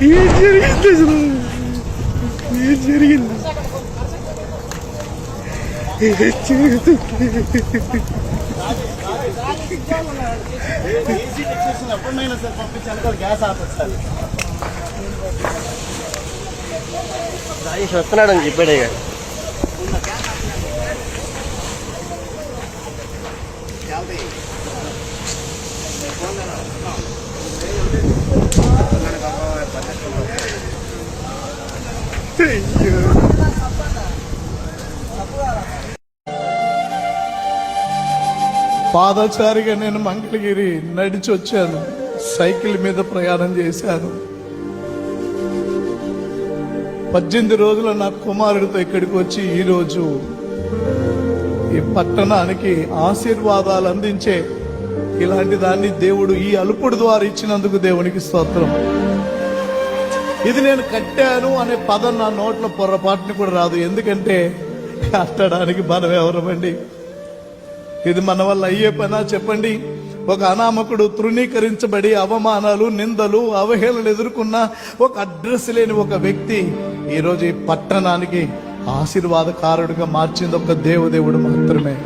ఏం జరిగింది అసలు? ఏం జరిగింది? ఏం జరుగుతుంది ఎప్పుడైనా సార్ పంపించాను గ్యాస్ ఆపదు రాజేష్ వస్తున్నాడని చెప్పాడు ఇక. అయ్యో పాదచారిగా నేను మంగళగిరి నడిచి వచ్చాను. సైకిల్ మీద ప్రయాణం చేశాను. పద్దెనిమిది రోజుల నా కుమారుడితో ఇక్కడికి వచ్చి ఈరోజు ఈ పట్టణానికి ఆశీర్వాదాలు అందించే ఇలాంటి దాన్ని దేవుడు ఈ అలుపుడు ద్వారా ఇచ్చినందుకు దేవునికి స్తోత్రం. ఇది నేను కట్టాను అనే పదం నా నోట్లో పొరపాటుని కూడా రాదు. ఎందుకంటే కట్టడానికి మనం ఎవరమండి? ఇది మన వల్ల అయ్యే పనా చెప్పండి? ఒక అనామకుడు తృణీకరించబడి అవమానాలు నిందలు అవహేళనలు ఎదుర్కొన్న ఒక అడ్రస్ లేని ఒక వ్యక్తి ఈరోజు ఈ పట్టణానికి ఆశీర్వాదకారుడిగా మార్చింది. ఒక దేవదేవుడు మాత్రమే.